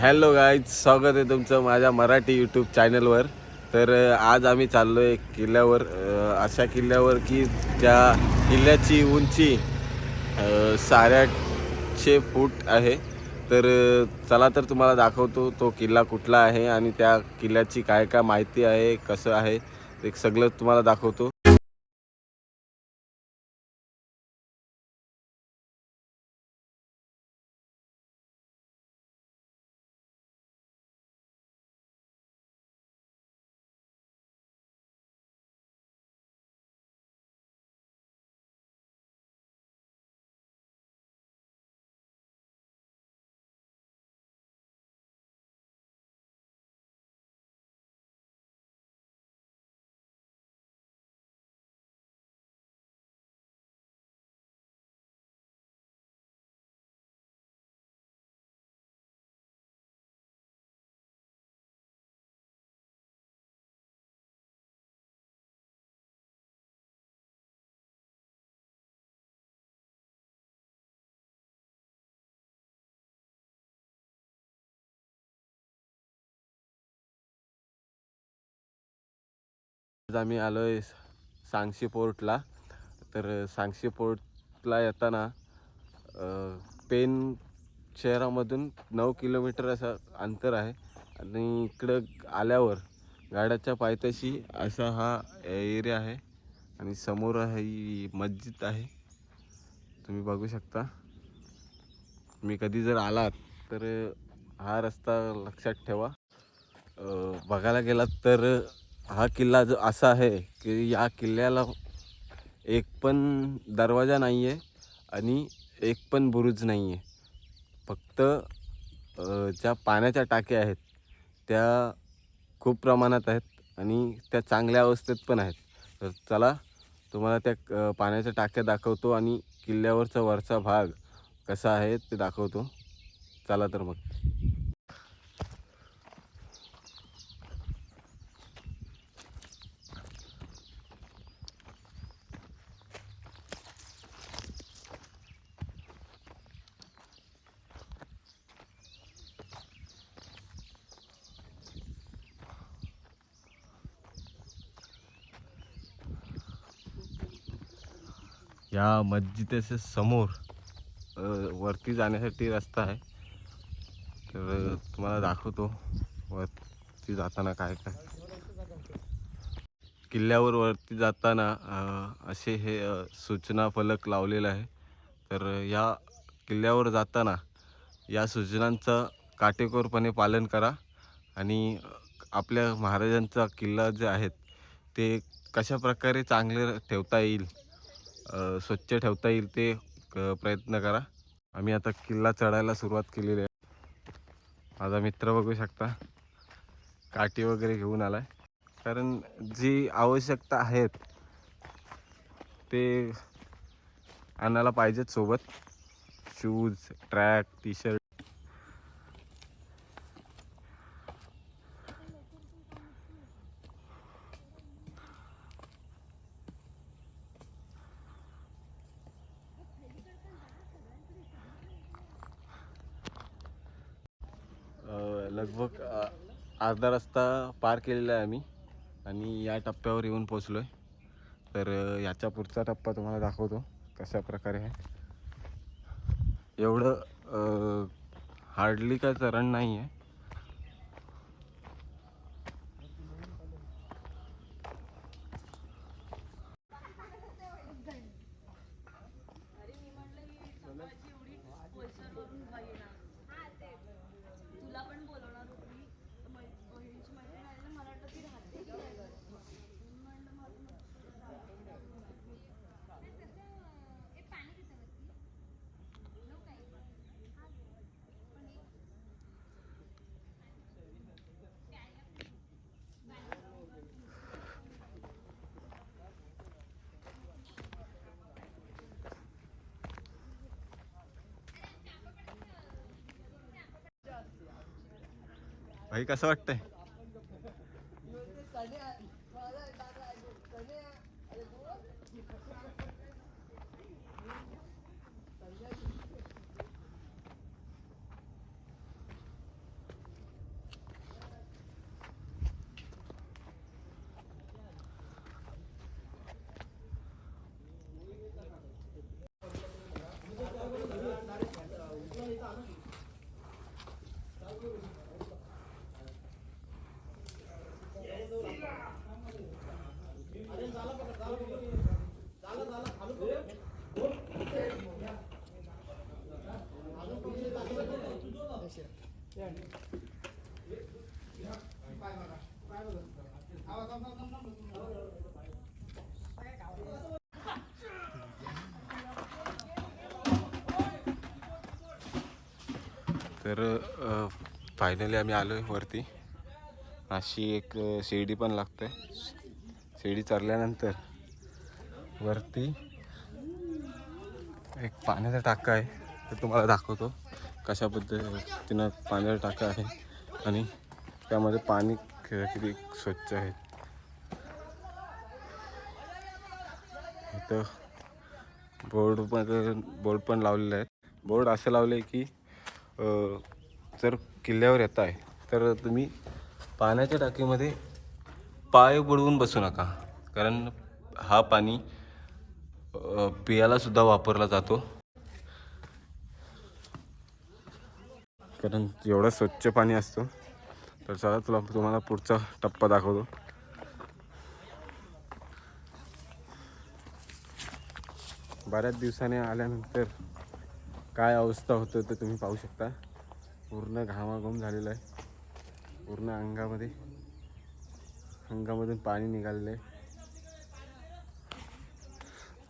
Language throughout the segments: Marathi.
हॅलो गाईज स्वागत आहे तुमचं माझ्या मराठी यूट्यूब चॅनलवर तर आज आम्ही चाललो आहे किल्ल्यावर अशा किल्ल्यावर की त्या किल्ल्याची उंची साडे आठशे फूट आहे. तर चला तर तुम्हाला दाखवतो तो किल्ला कुठला आहे आणि त्या किल्ल्याची काय काय माहिती आहे कसं आहे ते सगळं तुम्हाला दाखवतो. आज आम्ही आलो आहे सांगशी पोर्टला. तर सांगशी पोर्टला येताना पेन शहरामधून नऊ किलोमीटर असं अंतर आहे. आणि इकडं आल्यावर गाड्याच्या पायथ्याशी असा हा एरिया आहे. आणि समोर ही मस्जिद आहे. तुम्ही बघू शकता. तुम्ही कधी जर आलात तर हा रस्ता लक्षात ठेवा. बघायला गेलात तर हा किल्ला जो असा आहे की या किल्ल्याला एक पण दरवाजा नाही आहे आणि एक पण बुरुज नाही आहे फक्त ज्या पाण्याच्या टाक्या आहेत त्या खूप प्रमाणात आहेत आणि त्या चांगल्या अवस्थेत पण आहेत. तर चला तुम्हाला त्या पाण्याच्या टाक्या दाखवतो आणि किल्ल्यावरचा वरचा भाग कसा आहे ते दाखवतो. चला तर मग. या मस्जिदेच्या समोर वरती जाण्यासाठी रस्ता आहे. तर तुम्हाला दाखवतो वरती जाताना काय काय. किल्ल्यावर वरती जाताना असे हे सूचना फलक लावलेलं आहे. तर या किल्ल्यावर जाताना या सूचनांचं काटेकोरपणे पालन करा आणि आपल्या महाराजांचा किल्ला जे आहेत ते कशा प्रकारे चांगले ठेवता येईल स्वच्छ ठेवता येईल ते क- प्रयत्न करा. आम्ही आता किल्ला चढायला सुरुवात केलेली आहे. माझा मित्र बघू शकता. काठी वगैरे घेऊन आलाय. कारण जी आवश्यकता आहेत ते आणायला पाहिजेत सोबत. शूज ट्रॅक टी शर्ट अर्धा रस्ता पार केलेला आहे आम्ही आणि या टप्प्यावर येऊन पोचलो आहे तर याच्या पुढचा टप्पा तुम्हाला दाखवतो कशा प्रकारे आहे. एवढं हार्डली काय चरण नाही आहे तुला पण बोलवणार होती मै- बहिणीची मैत्रीण आली ना, मला वाटलं ती राहते की काय घरी. म्हणून म्हणलं माझं नको. भाई कसं वाटतंय? तर फायनली आम्ही आलो आहे वरती. अशी एक शिर्डी पण लागते शिर्डी चरल्यानंतर वरती एक पाण्याचा टाका आहे. ते तुम्हाला दाखवतो कशा पद्धतीनं पाण्याचा टाका आहे आणि त्यामध्ये पाणी किती स्वच्छ आहे. इथं बोर्ड पण बोर्ड पण लावलेले आहेत. बोर्ड असं लावले आहे की जर किल्ल्यावर येत आहे तर तुम्ही पाण्याच्या टाकीमध्ये पाय बुडवून बसू नका. कारण हा पाणी पियालासुद्धा वापरला जातो. कारण एवढं स्वच्छ पाणी असतं. तर चला तुला तुम्हाला पुढचा टप्पा दाखवतो. बऱ्याच दिवसाने आल्यानंतर काय अवस्था होतं ते तुम्ही पाहू शकता. पूर्ण घामाघूम झालेला आहे. पूर्ण अंगामध्ये अंगामधून पाणी निघालेलं आहे.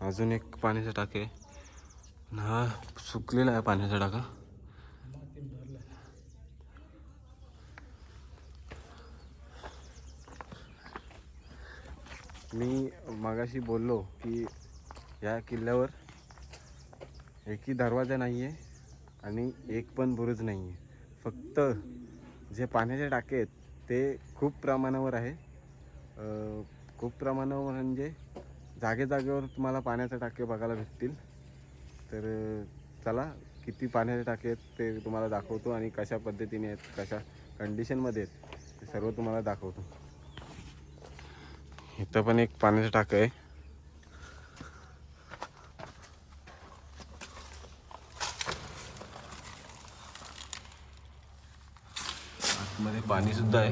अजून एक पाण्याचा टाके हा सुकलेला आहे पाण्याचा टाका मी मगाशी बोललो की या किल्ल्यावर एकही दरवाजा नाही आहे आणि एक पण बुरुज नाही आहे फक्त जे पाण्याचे टाके आहेत ते खूप प्रमाणावर आहे. खूप प्रमाणावर म्हणजे जागे जागेवर तुम्हाला पाण्याचे टाके बघायला भेटतील. तर चला किती पाण्याचे टाके आहेत ते तुम्हाला दाखवतो आणि कशा पद्धतीने आहेत कशा कंडिशनमध्ये आहेत ते सर्व तुम्हाला दाखवतो. इथं पण एक पाण्याचं टाकं आहे. पाणी सुद्धा आहे.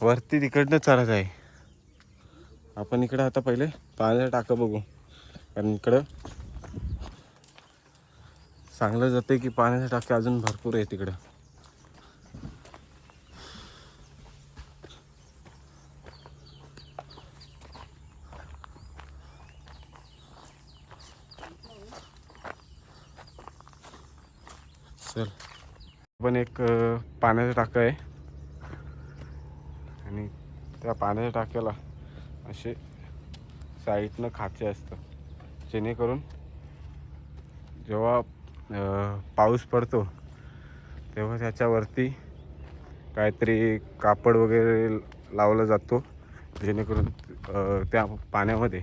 वरती तिकडनं चालत आहे. आपण इकडं आता पहिले पाण्याचं टाकं बघू. कारण इकडं चांगलं जाते की पाण्याचं टाके अजून भरपूर आहे तिकडं चल पण एक अं, पाण्याचं टाकं आहे. आणि त्या पाण्याच्या टाक्याला असे साईडनं खाचे असतं. जेणेकरून जेव्हा पाऊस पडतो तेव्हा त्याच्यावरती काहीतरी कापड वगैरे लावला जातो. जेणेकरून त्या पाण्यामध्ये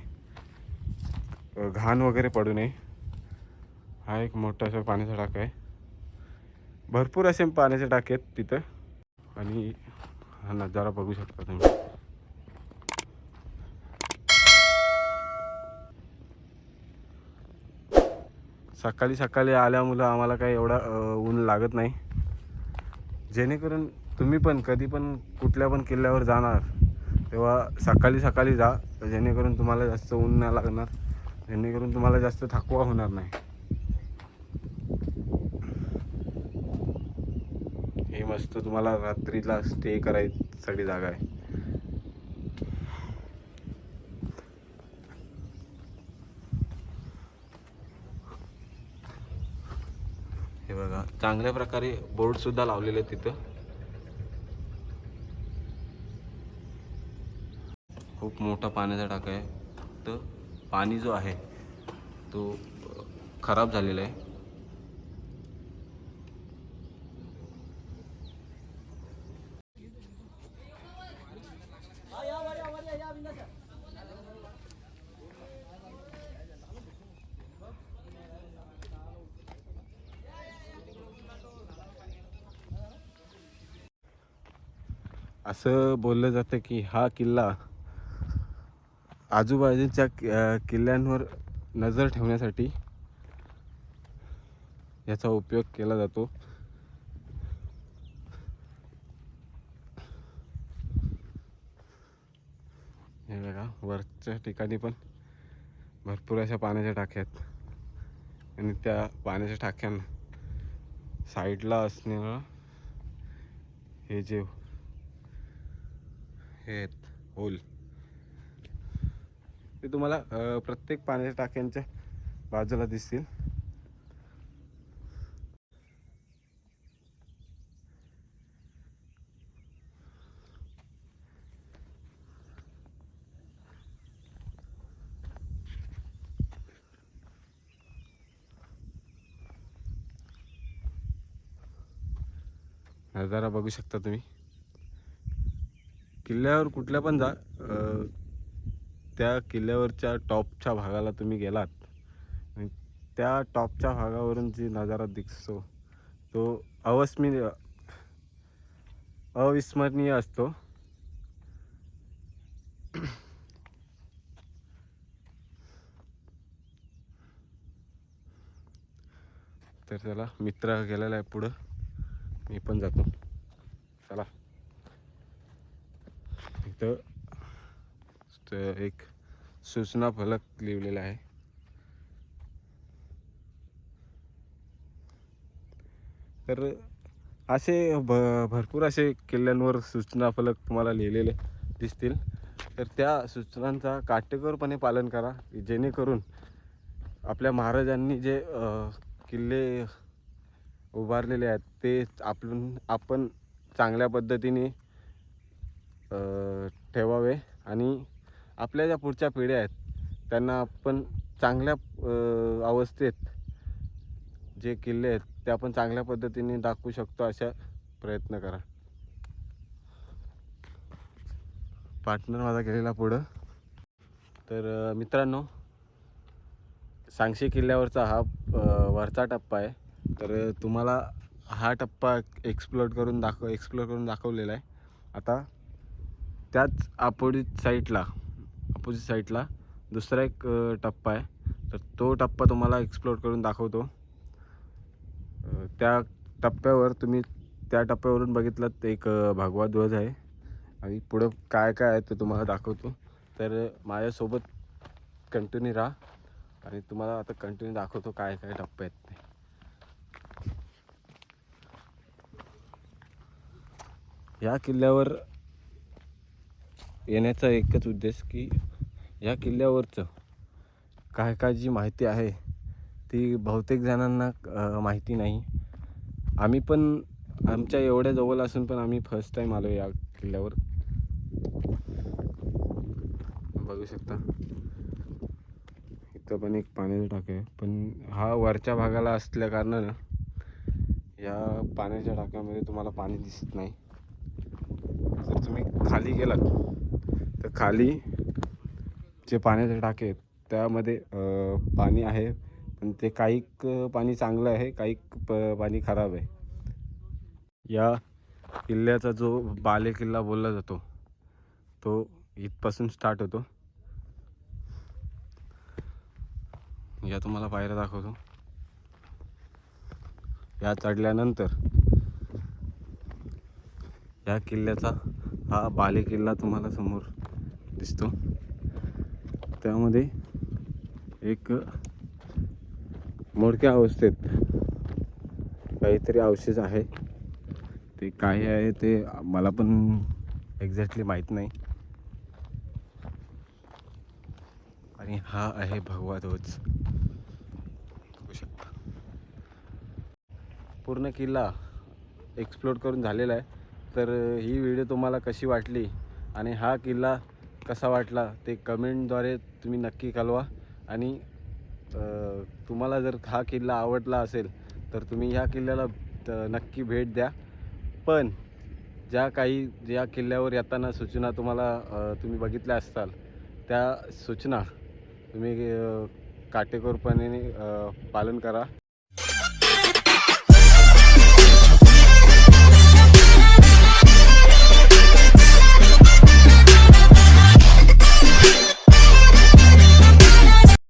घाण वगैरे पडू नये. हा एक मोठासा पाण्याचा टाका आहे. भरपूर असे पाण्याचे टाके आहेत तिथं. आणि हा नजारा बघू शकता तुम्ही. सकाळी सकाळी आल्यामुळं आम्हाला काही एवढा ऊन लागत नाही. जेणेकरून तुम्ही पण कधी पण कुठल्या पण किल्ल्यावर जाणार तेव्हा सकाळी सकाळी जा. जेणेकरून तुम्हाला जास्त ऊन नाही लागणार. जेणेकरून तुम्हाला जास्त थकवा होणार नाही हे मस्त तुम्हाला रात्रीला स्टे करायसाठी जागा आहे. हे बघा चांगल्या प्रकारे बोर्ड सुद्धा लावलेले आहेत तिथं. खूप मोठा पाण्याचा टाका आहे. फक्त पाणी जो आहे तो खराब झालेला आहे. असं बोललं जातं की हा किल्ला आजूबाजूच्या किल्ल्यांवर नजर ठेवण्यासाठी याचा उपयोग केला जातो. हे बघा वरच्या ठिकाणी पण भरपूर अशा पाण्याच्या टाक्या आहेत. आणि त्या पाण्याच्या टाक्यांना साईडला असणारं हे जे हे आहेत. होल. ते तुम्हाला प्रत्येक पाण्याच्या टाक्यांच्या बाजूला दिसतील. नजारा बघू शकता तुम्ही. किल्ल्यावर कुठल्या पण जा त्या किल्ल्यावरच्या टॉपच्या भागाला तुम्ही गेलात आणि त्या टॉपच्या भागावरून जी नजारा दिसतो तो अवस्मरणीय अविस्मरणीय असतो. तर त्याला मित्र गेलेला आहे पुढं. मी पण जातो चला इथं एक सूचना फलक लिहिलेला आहे. तर असे भ भरपूर असे किल्ल्यांवर सूचना फलक तुम्हाला लिहिलेले दिसतील. तर त्या सूचनांचा काटेकोरपणे पालन करा जेणेकरून आपल्या महाराजांनी जे किल्ले उभारलेले आहेत ते आपण आपण चांगल्या पद्धतीने ठेवावे आणि आपल्या ज्या पुढच्या पिढ्या आहेत त्यांना आपण चांगल्या अवस्थेत जे किल्ले आहेत ते आपण चांगल्या पद्धतीने दाखवू शकतो अशा प्रयत्न करा. पार्टनर माझा गेलेला पुढं. तर मित्रांनो सांगशी किल्ल्यावरचा हा वरचा टप्पा आहे. तर तुम्हाला हा टप्पा एक्सप्लोर करून दाखव एक्सप्लोर करून दाखवलेला आहे. आता त्याच अपोजिट साईडला अपोजिट साईडला दुसरा एक टप्पा आहे. तर तो टप्पा तुम्हाला एक्सप्लोर करून दाखवतो. त्या टप्प्यावर तुम्ही त्या टप्प्यावरून बघितलं एक भगवा ध्वज आहे. आणि पुढं काय काय आहे ते तुम्हाला दाखवतो. तर माझ्यासोबत कंटिन्यू राहा. आणि तुम्हाला आता कंटिन्यू दाखवतो काय काय टप्पे आहेत ते. या किल्ल्यावर येण्याचा एकच उद्देश की या किल्ल्यावरचं काय काय जी माहिती आहे ती बहुतेक जणांना माहिती नाही. आम्ही पण आमच्या एवढ्या जवळ असून पण आम्ही फर्स्ट टाईम आलो या किल्ल्यावर. बघू शकता. इथं पण एक पाण्याचं टाकं आहे. पण हा वरच्या भागाला असल्या कारणानं या पाण्याच्या टाक्यामध्ये तुम्हाला पाणी दिसत नाही. जर तुम्ही खाली गेलात तर खाली जे पाण्याचे टाके आहेत त्यामध्ये पाणी आहे. पण ते काही पाणी चांगलं आहे काही प पाणी खराब आहे. या किल्ल्याचा जो बाले किल्ला बोलला जातो तो इथपासून स्टार्ट होतो. या तुम्हाला पायऱ्या दाखवतो. या चढल्यानंतर या किल्ल्याचा हा बाले किल्ला तुम्हाला समोर दिसतो. त्यामध्ये एक मोडक्या अवस्थेत काहीतरी अवशेष आहे. ते काय आहे ते मला पण एक्झॅक्टली माहीत नाही. आणि हा आहे भगवा ध्वज बघू शकता. पूर्ण किल्ला एक्सप्लोर करून झालेला आहे. तर ही व्हिडिओ तुम्हाला कशी वाटली? आणि हा किल्ला कसा वाटला ते कमेंटद्वारे तुम्ही नक्की कळवा. आणि तुम्हाला जर हा किल्ला आवडला असेल तर तुम्ही ह्या किल्ल्याला त- नक्की भेट द्या. पण ज्या काही ज्या किल्ल्यावर येताना सूचना तुम्हाला तुम्ही बघितल्या असताल त्या सूचना तुम्ही काटेकोरपणे पालन करा.